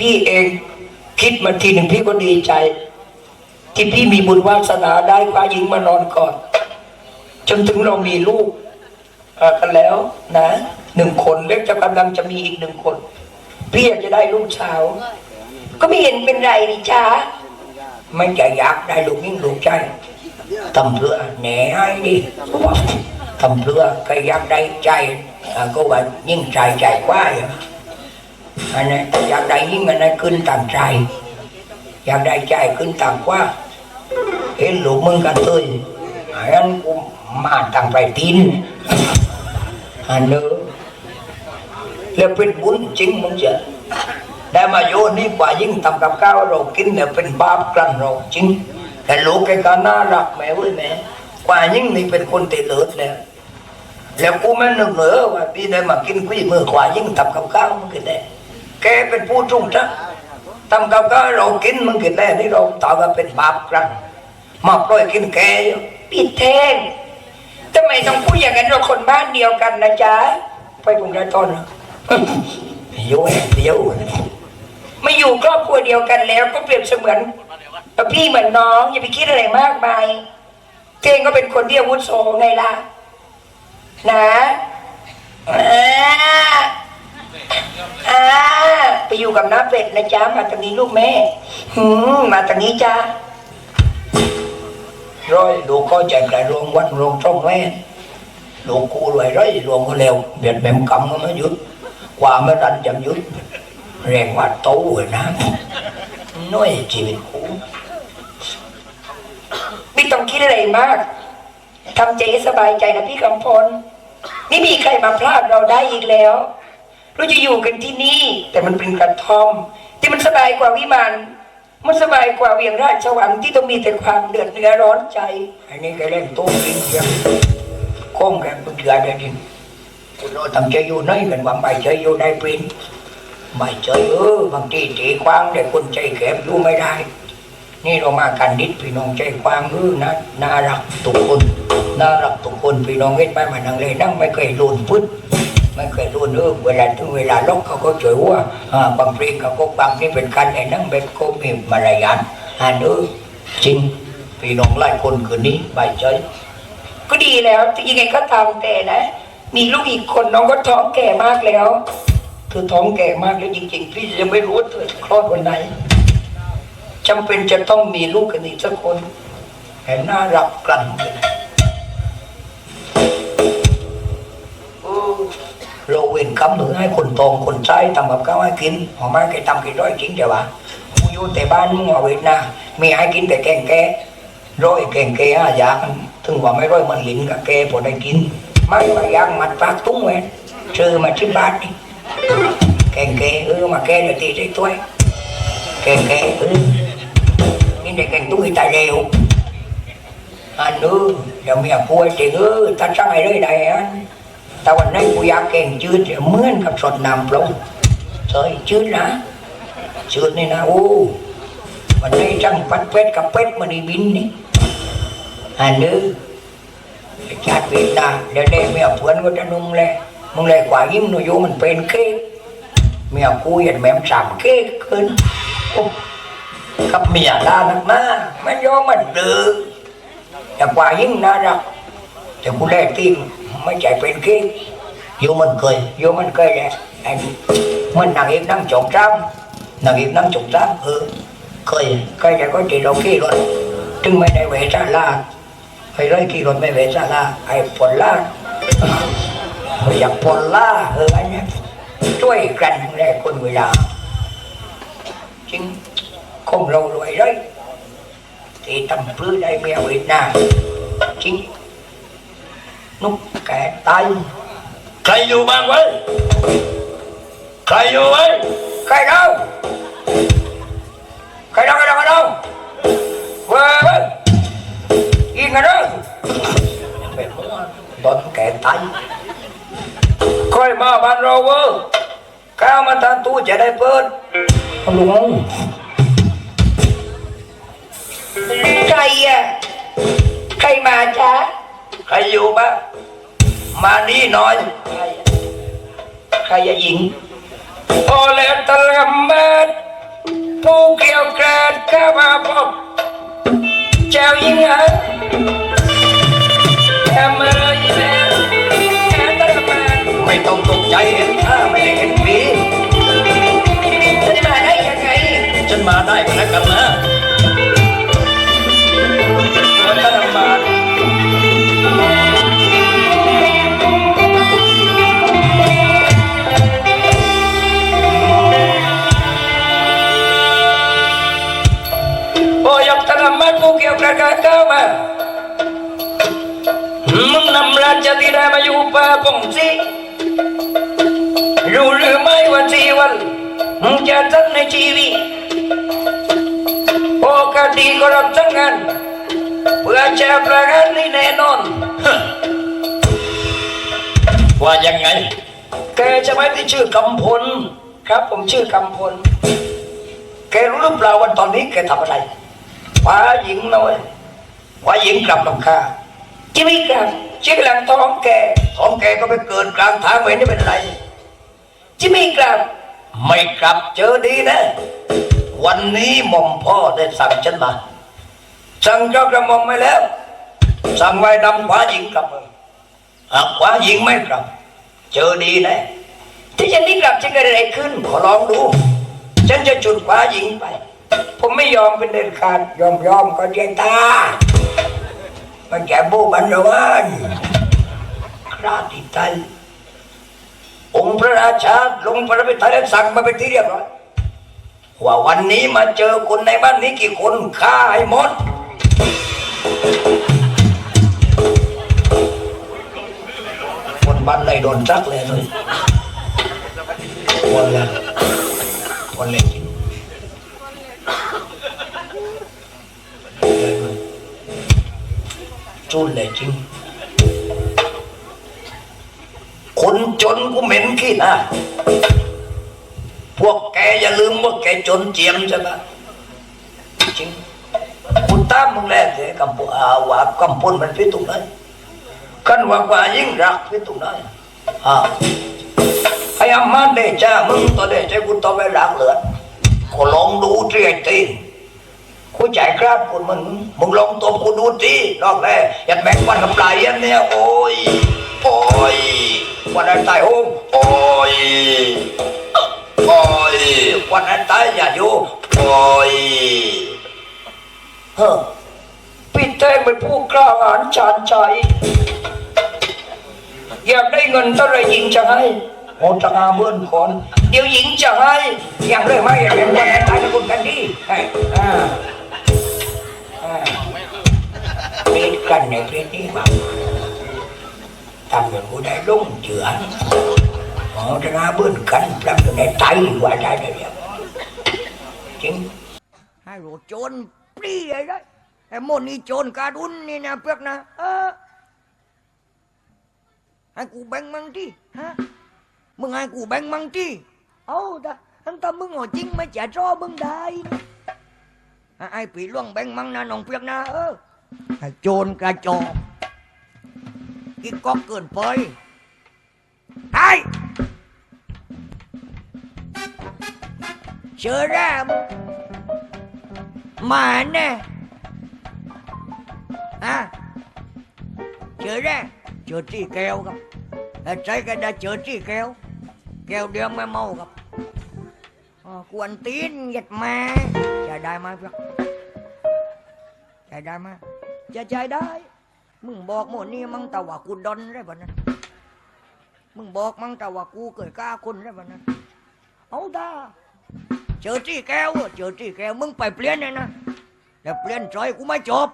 พี่เองคิดมาทีหนึ่งพี่ก็ดีใจ ที่พี่มีบุญวาสนาได้คว้าหญิงมานอนก่อน จนถึงเรามีลูกกันแล้วนะหนึ่งคนเล็กจะกำลังจะมีอีกหนึ่งคน พี่อยากจะได้ลูกสาว ก็ไม่เห็นเป็นไรนี่จ้าไม่จะอยากได้ลูกยิ่งลูกใจทำเพื่อแหน่ให้ดิทำเพื่อก็อยากได้ใจก็ว่ายิ่งใจใจกว่าอยู่ อันนี้อยากได้ยิ่งอันนั้นขึ้นตามใจ อยากได้ใจขึ้นตามกว่า เห็นหลูกมึงกันเลยอันนั้นกูมาตั้งไปตีนอันเนอแล้วเป็นบุญจริงมึงจะได้มาโยนี่กว่ายิ่งทำกับข้าวเรากินเนี่ยเป็นบาปกลันเราจริง แต่ลูกแกก็น่ารักแม่เว้ยแม่กว่ายิ่งนี่เป็นคนติดเลิศแล้วแล้วกูไม่นึกเหรอว่าพี่ได้มากินกุ้ยมือกว่ายิ่งทำกับข้าวมึงกินได้ แกเป็นผู้ trung trắc ทำกับข้าวเรากินมึงกินได้นี่เราต่อกันเป็นบาปกลันมาปล่อยกินแกอยู่พี่แทงทำไมต้องพูดอย่างนั้นเราคนบ้านเดียวกันนะจ๊ะไปกรุงเทพต้นเหรออยู่แห่งเดียวไม่อยู่ครอบครัวเดียวกันแล้วก็เปรียบเสมือนพี่เหมือนน้อง อย่าไปคิดอะไรมากมายเทงก็เป็นคนที่อาวุโสไงล่ะ นะอ่าอ่า ไปอยู่กับน้าเป็ดนะจ๊ะมาตรงนี้ลูกแม่หืมมาตรงนี้จ้า rồi đồ có chạy lại luôn quanh luôn trong ven đồ cu rồi rồi luôn có leo biệt bèm cầm nó mới dứt qua mới đánh chậm dứt rèn qua tấu rồi nè nói chỉ bị cũ ไม่ต้องคิดอะไรมากทำใจให้สบายใจนะพี่กำพลไม่มีใครมาพลาดเราได้อีกแล้ว เราจะอยู่กันที่นี่ แต่มันเป็นกระท่อม ที่มันสบายกว่าวิมานมันสบายกว่าเวียงราชวังที่ต้องมีแต่ความเดือดเนื้อร้อนใจอันนี้ก็เล่นโต๊ะกินเยี่ยมโค้งแกมันเดือดเลยดิคุณเราทำใจอยู่น้อยกันว่าไม่ใจอยู่ได้เป็นไม่ใจเออบางทีตีความได้คนใจแคบอยู่ไม่ได้ นี่เรามากันดิษพี่น้องใจความเออนะน่ารักทุกคนน่ารักทุกคนพี่น้องเห็นไปมานั่งเลยนั่งไม่เคยโดนพุทธ ไม่เคยรู้เรื่องเวลาถึงเวลาลกเขาก็ช่วยว่าบางเพลงเขาก็บางที่เป็นการไอ้นั่งเป็นก็มีมารยาทอ่านเออจริงพี่น้องหลายคนคืนนี้ใบใจก็ดีแล้วยังไงก็ตามแต่นะ มีลูกอีกคนน้องก็ท้องแก่มากแล้วเธอท้องแก่มากแล้วจริงๆ พี่ยังไม่รู้ว่าเธอคลอดวันไหนจำเป็นจะต้องมีลูกกันอีกสักคนแต่น่ารักกลั่นเลย เราเว้นคำหนึ่งให้คนตรงคนใช้ทำกับข้าวให้กินหอมาแกทำกินร้อยจริงเดี๋ยววะกูอยู่แต่บ้านมึงเอาเวทนะมีให้กินแต่แกงแกร้อยแกงแกห้าอย่างถึงว่าไม่ร้อยมันหลินกับแกพอได้กิน ไม่ว่าอยางมัดปากตุ้งเว้ยซื้อมาที่บ้านนี่แกงแกเออมาแกเดี๋ยวตีได้ถ้วยแกงแกเออนี่ได้แกงตุ้งตายเร็วอันนู้นเดี๋ยวเมียป่วยจริงเออ ta ใช้เลยได้อัน แต่วันนี้กูอยากแกงจืดเหมือนกับสดน้ำลงเฉยจืดนะจืดนี่นะโอ้วันนี้จังปัดเป็ดกับเป็ดมันนี่บินนี่อันนี้ชาติเวียดนามเดี๋ยวนี้เมียเพื่อนก็จะนุ่งเลยมึงเลยกว่ายิ้มหนูอยู่มันเป็นเค้กเมียกูยันแม่มสามเค้กขึ้นกับเมียด่านักหน้ามันยอมมันดื้อแต่กว่ายิ้มน่ารักแต่กูแรกที่ ไม่ใจเป็นขี้โยมันเคยโยมันเคยแหละไอ้มันนางเอกนั่งจงจ้ำนางเอกนั่งจงจ้ำเออเคยเคยแต่ก็จีเราขี้รถถึงไม่ได้เวชาลาไอ้ไรขี้รถไม่เวชาลาไอ้ผลลาอยากผลลาเออไอ้เนี่ยช่วยกันแรกคนเวลาจริงคงเรารวยเลยที่ทำพื้นได้เมียเวียดนามจริง nút kẹt tay. Thầy vô ba quế Thầy vô ấy Thầy đâu? Thầy đâu, thầy đâu, thầy đâu? Quê quế Yên rồi đó. Đón kẹt tay. Coi mà ban rô quơ. Cao mà thằng tu chạy đây phơn Không đúng không? Thầy à. Thầy mà chả ใครอยู่บ้างมานี่หน่อย khai à khai à dính พอแล้วตะลำเบ็ดมาพบเจ้าหญิงเหรอแค่มาเลยแล้วแค่ตระมาไม่ต้องตกใจเห็นข้าไม่ได้เห็นผีจะมาได้ยังไง ฉันมาได้ก็แล้วกันนะวัฒนบาลโบัตรกูเกี่ยวกับการก้าวมา มึงนำราชธิดามาอยู่ป่าปงสิรู้หรือไม่ว่าสี่วันมึงจะทันในชีวิตโอกาสดีก็รับทั้งงานเพื่อจะประกันนี่แน่นอน ว่ายังไง แกจะไม่ได้ชื่อกำพล ครับผมชื่อกำพล แกรู้หรือเปล่าว่าตอนนี้แกทำอะไร ฟ้าหญิงน้อยฟ้าหญิงกลับลำคาจิไม่กลับชื่อหลังท้องแกท้องแกก็ไปเกิดกลางทางไว้นี่เป็นไรจิไม่กลับ ไม่กลับเจอดีนะ วันนี้หม่อมพ่อได้สั่งฉันมาสั่งเจ้ากระหม่อมไปแล้ว สั่งไว้นำฟ้าหญิงกลับมาหากว่าหญิงไม่กลับ เจอดีนะที่ฉันไม่กลับจะเกิดอะไรขึ้นขอลองดู ฉันจะจุดฟ้าหญิงไป ผมไม่ยอมเป็นเด็ดขาดยอมยอมก็เจตา มันแก่บูบันระวันคราติไตยองค์พระราชาลงพระพิไทยและสั่งมาเป็นที่เรียบร้อยว่าวันนี้มาเจอคนในบ้านนี้กี่คนฆ่าให้หมดคนบ้านไหนโดนจักเลยเลยคนละคนเล็ก จริงจุนเลยจริง คนจนกูเหม็นขี้หน้าพวกแกอย่าลืมว่าแกจนเจียมใช่ปะจริงกูตามมึงแล้วเถอะกำปอาว่ากำปนมันพิษตรงไหนกันว่ากว่ายิ่งรักพี่ตุนได้อ่าไอ้อามาเดจ้ามึงตัวเดจ้ากูต้องไปรักเหลือก็ลองดูที่ไอ้ตีน กูจ่ายครับคนมึงมึงลองตัวกูดูทีลองแรกยันแบ่งวันกับปลายยันเนี่ยโอ้ยโอ้ยวันนั้นตายโอ้โอ้ยโอ้ยวันนั้นตายอย่าอยู่โอ้ยเฮ้อพี่แท้งเป็นผู้กล้าหาญชาญชัยอยากได้เงินเท่าไรหญิงจะให้โอจะงาเบื่อนคน เดี๋ยวหญิงจะให้อยากได้ไหมอยากเป็นวันไหนตายกับคุณกันดี ให้อ่าอ่าเล่นกันในเรื่องนี้บ้างทำอย่างกูได้ลงเจือโอจะงาเบื่อนกันปรับอยู่ในไตว่าได้เลยเนี่ยจริงให้โรโจรปรีอะไรไอ้โมนี่โจรการุนนี่นะเพื่อนนะเออให้กูแบ่งมังที่ฮะมึงให้กูแบ่งมังที่เอาแต่ทั้งต่มึงเอาจริงไม่จะรอมึงได้นะ ไอ้ปีล่วงแบ่งมั่งนะน้องเปียกนะเออไอ้โจรกระจอกกินก็เกินไปไอ้เชื่อแร่มึงมาแน่ฮะเจอแน่เจอที่แก้วครับแต่ใจกันได้เจอที่แก้วแก้วเดียวไม่เมาครับอ๋อกวนตีนเหยัดแม่จะได้ไหมเพื่อน จได้ไหมจะใจได้ มึงบอกหมดนี่มึงแต่ว่ากูดอนได้ปะนั้นมึงบอกมึงแต่ว่ากูเกิดกล้าคนได้ปะนั้นเอาตาเจอที่แก้วเจอที่แก้วมึงไปเปลี่ยนเลยนะแต่เปลี่ยนใจกูไม่จบ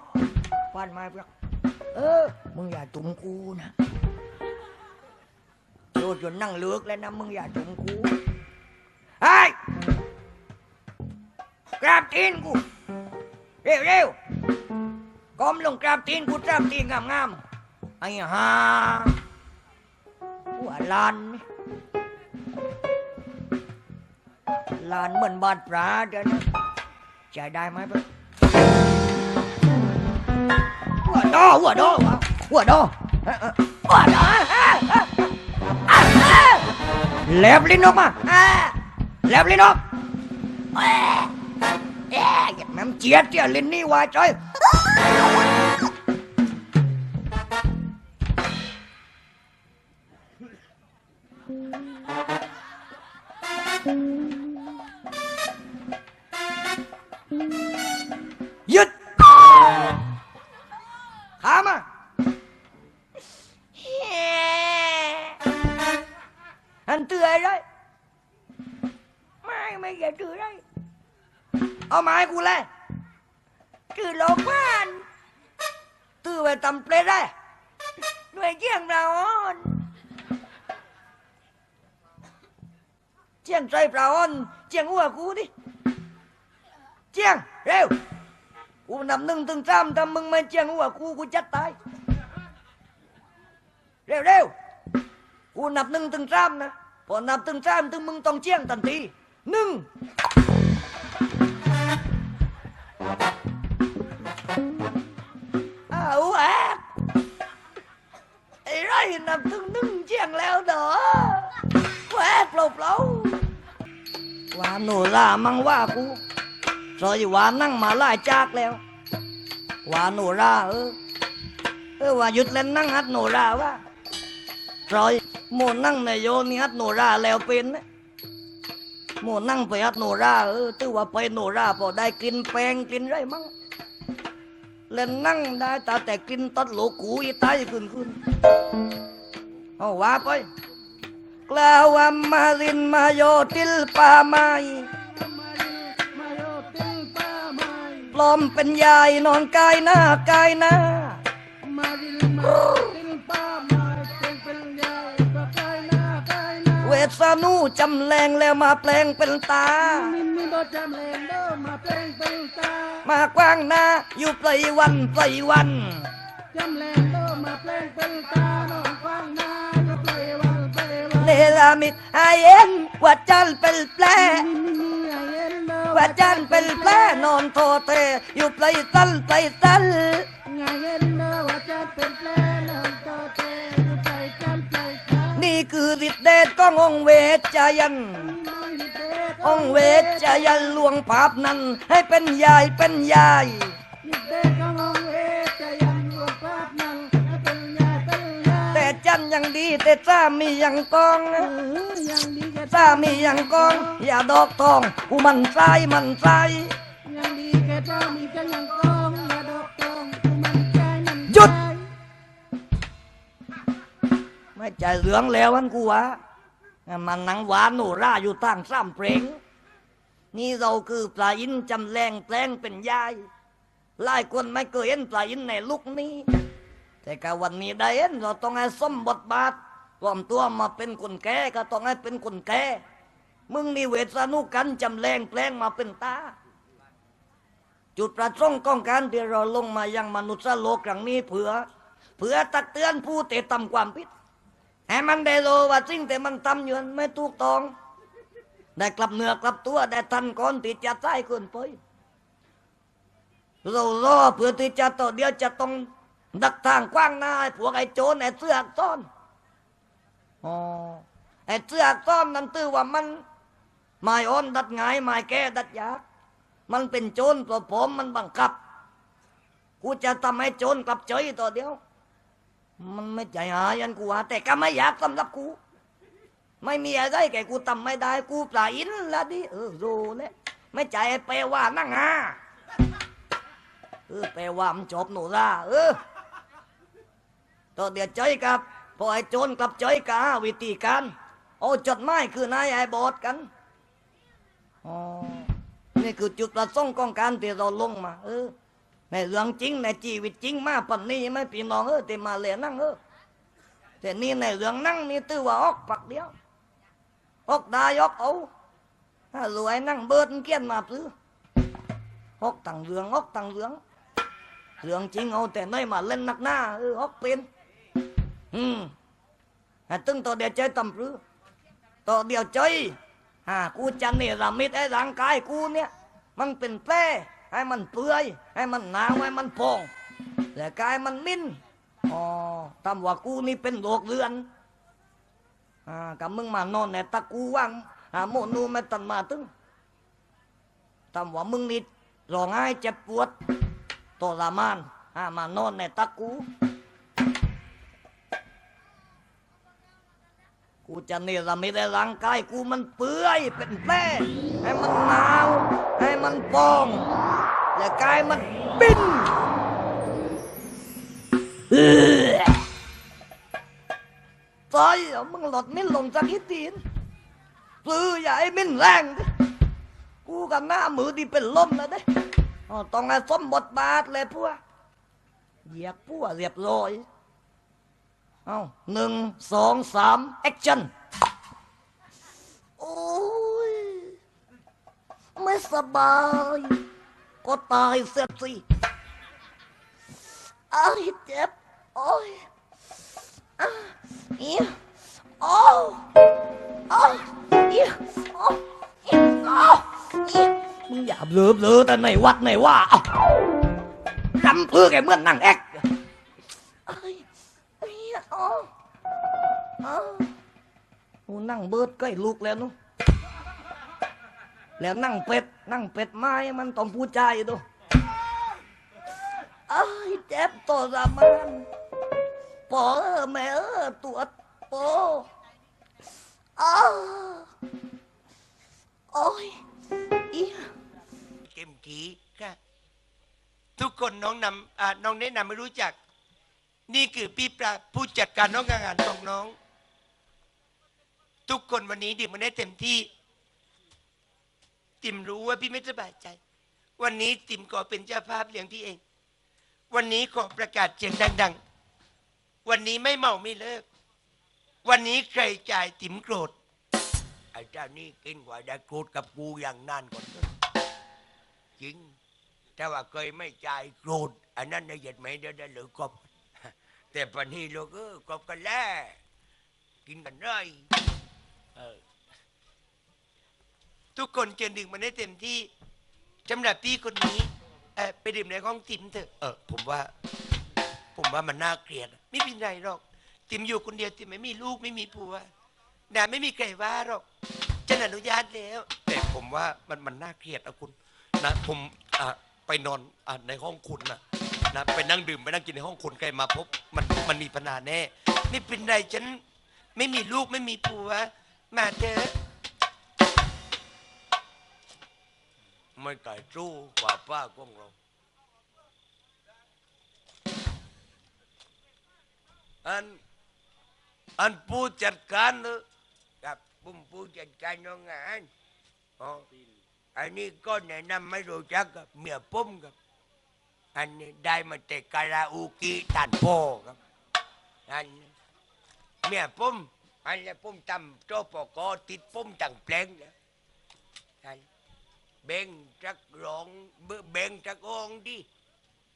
ฟันมาเพื่อเออ มึงอย่าตุมกูนะโดนจนนั่งเลือกแล้วนะมึงอย่าตุมกูไอ้กราบตีนกู เร็วเร็ว ก้มลงกราบตีนกูกราบตีนงามงามๆไอ้ห่าหัวลานลานเหมือนบาดปลาเดี๋ยวนะใจได้ไหมเพื่อนหัวดอหัวดอหัวดอหัวดอแลบลิ้นออกมาแลบลิ้นออก ม่น้ำเจียดเจียลินนี่ว่าใจหยุดขามาอันเตือนไรไม่ไม่อย่าเตือนเอเลยคือานตื้อไปตำเลย เจียงเราอ่อนเจียงใจเปล่าอ่อนเจียงหัวกูดิเจียงเร็วกูนับหนึ่งถึงสามถ้ามึ ล่ามังว่ากูรอยว่านั่งมาไล่จากแล้ว ว่าโนราเออเออว่าหยุดเล่นนั่งฮัดโนราว่ารอยโมนั่งในโยนี่ฮัดโนราแล้วเป็นนะโมนั่งไปฮัดโนราเออตื้อว่าไปโนราพอได้กินแปงกินไรมั้งเล่นนั่งได้แต่แต่กินตัดโหลกูอีตายขึ้นขึ้นเอาว่าไปกล่าวว่ามารินมาโยติลปาไม ปลอมเป็นยายนอนกายหน้ากายหน้า เวสานูจำแรงแล้วมาแปลงเป็นตา มากว้างหน้าอยู่ปลายวันปลายวันเนลามิดไอเอ็นว่าจันเป็นแปล ว่าจันเป็นแปลนอนโทเตอยู่ปลายตันปลายตันนี่คือฤทธิเดชขององเวชจยันองเวชจยันลวงภาพนั้น ให้เป็นยายเป็นยายแต่จันยังดีแต่จ้ามียังตอง สามียังกองสามียังกองอย่าดอกทองกูมันใจมันใจหยุด ไม่ใจเหลืองแล้วอันกูวะมันหนังหวานหนูร่าอยู่ตั้งซ้ำเพลงนี่เราคือปลาอินจำแรงแปลงเป็นยายหลายคนไม่เคยเห็นปลาอินในลุกนี้ แต่กวันนี้ได้เห็นเราต้องให้สมบทบาท รวมตัวมาเป็นคนแก่ก็ต้องให้เป็นคนแก่มึงนี่เวทสนุกันจำแรงแปลงมาเป็นตา จุดประสงค์ของการที่เราลงมายังมนุษย์โลกครั้งนี้เผื่อ เผื่อตักเตือนผู้เตะต่ำความผิดให้มันได้รู้ว่าสิ่งที่มันทำอยู่นั้นไม่ถูกต้อง ได้กลับเนื้อกลับตัวได้ทันก่อนที่จะใต้เกินไปเรารอเพื่อที่จะต่อเดียวจะต้องดักทางกว้างหน้าให้พวกไอ้โจรไอ้เสือกซ่อน อ๋อไอ้เสือกซ่อนนั่นตื้อว่ามันไม่อ่อนดัดหงายไม่แก้ดัดยากมันเป็นโจรตัวผมมันบังคับ กูจะทำให้โจรกลับเฉยตัวเดียว มันไม่ใจหายันกูว่าแต่ก็ไม่อยากสำหรับกู ไม่มีอะไรแกกูทำไม่ได้กูปลาอินละดิเออรู้เลยไม่ใจไปว่านั่งหาเออไปว่ามันจบหนูละเออตัวเดียวใจกับ พอไอ้โจรกลับใจกบหาวิธีการเอาจดหมายคือนายไอ้บอดกันอ๋อนี่คือจุดประสงค์ของการที่เราลงมา เออในเรื่องจริงในชีวิตจริงมาปันนี้ไม่พี่น้องเออที่มาเรียนนั่งเออแต่นี่ในเรื่องนั่งนี่ตื้อว่าออกปักเดียวออกด้ออกเอาถ้ารวยนั่งเบิดเกี้ยนมาซื้อออกต่างเรื่องออกต่างเรื่องเรื่องจริงเอาแต่น้อยมาเล่นนักหน้าเออออกเป็น อืมตึงตัวเดียวใจต่ำรือตัวเดียวใจอ่ากูจะเนรมิตไอ้ร่างกายกูเนี่ย มันเป็นแผลให้มันเปื่อยให้มันหนาวให้มันพองแต่กายมันมิ้นอ๋อตามว่ากูนี่เป็นโรคเรือนอ่ากับมึงมานอนในตะกูว่างอ่าโมนูไม่ตันมาตึงตามว่ามึงนี่ร้องไห้เจ็บปวดทรมานหามานอนในตักกู กูจะเนรมิตให้ร่างกายกูมันเปื่อยเป็นแผลให้มันหนาว ให้มันพองและกายมันปิ้นเอื้อตายเอามึงหลดมิ้นลงจากฮิตตีนปลืออย่าให้มิ้นแรงดิกูกับหน้ามือดีเป็นลมแล้วเด้ต้องให้สมบทบาทเลยพวกเหยียบพวกเรียบร้อย เอาหนึ่งสองสามแอคชั่น โอ้ย ไม่สบาย ก็ตายเสียสิไอ้ายเจ็บ โอ้ยอะเอียโอ้โอ้ยเอียโอ้เอียโอ้เอียมึงอย่าเบลอเบลอแต่ในวัดในว่าเอ้ารำเพื่อแกเหมื่อนนั่งแอคไอ้ไอ๋ออ๋อนั่งเบิดใกล้ลูกแล้วนุแล้วนั่งเป็ด นั่งเป็ดไม้มันต้องพูดใจดูไอ้ยเจ็บตัวรามานปอแม่เออตัวโปอ้าวโอ้ยอีเต็มทีค่ะทุกคนน้องนำอ่าน้องแนะนำไม่รู้จัก นี่คือพี่ปลาผู้จัดการน้องงานของน้อง ทุกคนวันนี้ดื่มมันได้เต็มที่ติมรู้ว่าพี่ไม่สบายใจ วันนี้ติมขอเป็นเจ้าภาพเลี้ยงพี่เอง วันนี้ขอประกาศเสียงดัง ๆ วันนี้ไม่เมาไม่เลิก วันนี้ใครจ่ายติมโกรธไอ้เจ้านี่กินกว่าได้โกรธกับกูอย่างนานก่อนเจริง แต่ว่าเคยไม่จ่ายโกรธอันนั้นในเหยียดไม่ได้ได้หรือกบ แต่ปันนี้ลูกเออกบกันแล้วกินกันเลยเออทุกคนเชิญดื่มมันได้เต็มที่สำหรับพี่คนนี้เออไปดื่มในห้องติมเถอะเออผมว่า ผมว่ามันน่าเกลียด ไม่เป็นไรหรอก ติมอยู่คนเดียวติมไม่มีลูกไม่มีผัวนะไม่มีใครว่าหรอกฉันอนุญาตแล้ว แต่ผมว่ามันมันน่าเกลียดอะคุณนะผมอะไปนอนอะในห้องคุณนะ นะไปนั่งดื่มไปนั่งกินในห้องคุณใครมาพบมันมันมีปัญหาแน่ ไม่เป็นไรฉันไม่มีลูกไม่มีผัวมาเถอะไม่ไก่สู้กว่าป้าของเราอันอันผู้จัดการเนอะกับปุ้มผู้จัดการน้องงานอ๋ออันนี้ก็แนะนำไม่รู้จักกับเมียปุ้มครับ อันนี้ได้มาแต่คาราโอเกะตันโพครับอันนี้เมียปุ้มอันนี้ปุ้มทำโจปกอติดปุ้มตั้งแปลงนะอันเบ่งจักร้องเบ่งจักองดิ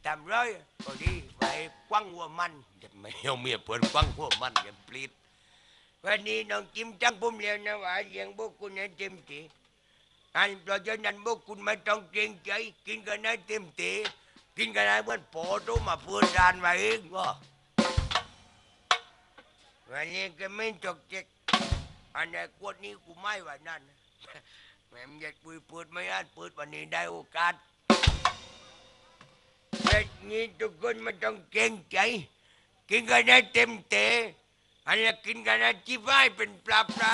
ทำไรก็ดีไปกว้างหัวมันจะไม่เอาเมียเปิดกว้างหัวมันอย่าปลิดวันนี้น้องจิ้มจังผมเลี้ยงนะว่าเลี้ยงพวกคุณให้เต็มที่อันเพราะฉะนั้นพวกคุณไม่ต้องเกรงใจกินกันให้เต็มที่ กินกันให้เหมือนโปตุมาพื่อนดานมาเองก็วันนี้ก็ไม่จกเจ็กอันนี้กวดนี้กูไม่ไหวนั่นแม่มยากปุยเปิดไม่อาจเปิดวันนี้ได้โอกาสแต่นี้ทุกคนไม่ต้องเกรงใจ กินกันให้เต็มเตะอันนี้กินกันให้จีบไว้เป็นปลาปลา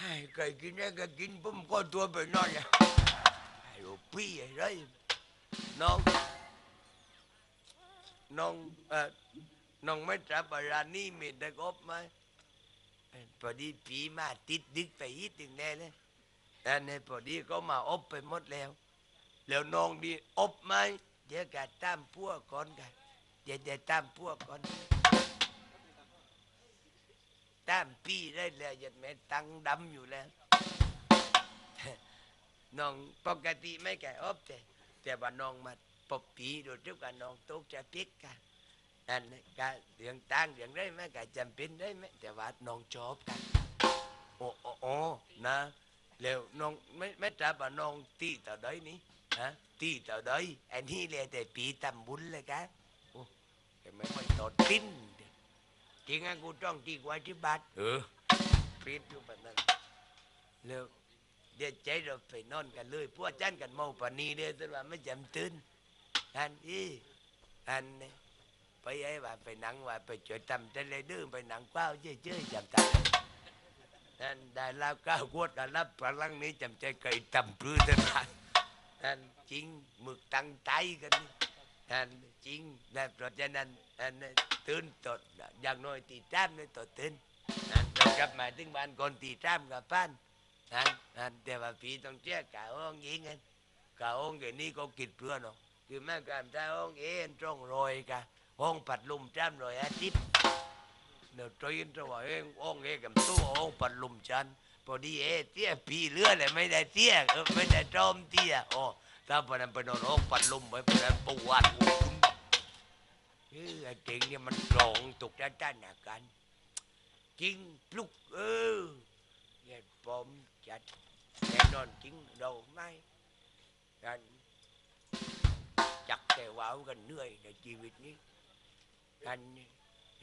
ให้ให้เวียนได้ให้ใครกินได้ก็กินผมก็ตัวไปนอนแล้วไอ้ลูกพี่ไอ้ไรน้อง น้องเอ่อน้องไม่ทราบว่าร้านนี้มีตะกบไหมพอดีผีมาติดดึกไปอีกถึงแน่เลยแต่ในพอดีก็มาอบไปหมดแล้ว แล้วน้องดีอบไหมเดี๋ยวกันตามพวกก่อนกันเดี๋ยวจะตามพวกก่อน ตามพี่ได้แล้วยันแม่ตังดำอยู่แล้วน้องปกติไม่แก่อบแต่แต่ว่าน้องมาปบปีโดยทุกการน้องตกจะพิกกันอันนี้การเรื่องต่างเรื่องได้ไหมการจำเป็นได้ไหมแต่ว่าน้องชอบกันโอ้โอ้นะแล้วน้องไม่ไม่ทราบว่าน้องตีต่อใดนี่ฮะตีต่อใดอันนี้เลยแต่ปีตำบุญเลยกันโอ้แต่ไม่ค่อยตอดติ้น เด้อจริงอะกูต้องตีไว้ที่บ้านเออปีดอยู่แบบนั้นแล้วเดี๋ยวใจเราไปนอนกันเลยพวกจันกันเมาปานนีเด้อแต่ว่าไม่จำตื่นอันนี้อันนี้ไปไอ้ว่าไปหนังว่าไปช่วยทำแต่เลยดื้อไปหนังเป้าเจ้ยๆจำตานั่นได้แล้วก้าววดได้รับพลังนี้จำใจไก่ตำปลื้อทนานนั่นจริงหมึกตั้งใจกันนี่นั่น จริงนั่นเพราะฉะนั้นอันนั้นตื่นตดอย่างน้อยตีจ้ามในตดตื่นนั่นเรากลับมาถึงบ้านก่อนตีจ้ามกับป้านนั่นนั่นแต่ว่าพีต้องเชื่อกาห้องยิงกันกาห้องเดี๋ยวนี้ก็กิดเพื่อนเนาะคือแม่การถ้าห้องเอ็นตรงรอยกะห้องปัดลุมจ้ามรอยอาทิตย์เดี๋ยวตรีนจะว่าเองอ้องเองกับตัวอ้องปัดลุมจันพอดีเอเตี้ยปีเลือเลยไม่ได้เตี้ยไม่ได้จอมเตี้ยโอ้ถ้าพนันไปนอนอ้องปัดลุมไปพนันปวดหัว คุณเฮ้ยไอ้เก่งเนี่ยมันกรองตกด้านด้านกัน จริงปลุกเออเนี่ยผมจัดแน่นอนจริงเราไม่กันจักแต่ว้าวกันเหนื่อยในชีวิตนี้กันนี่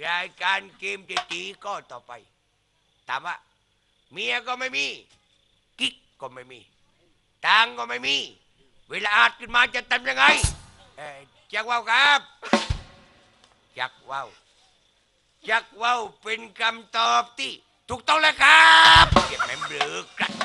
รายการเกมเจจีก็ต่อไปถามว่าเมียก็ไม่มี กิ๊กก็ไม่มีตังก็ไม่มี เวลาอาดขึ้นมาจะทำยังไงเออจักว่าวครับ จักว่าวจักว่าวเป็นคำตอบที่ถูกต้องแล้วครับเก็บแม่เบลือกระ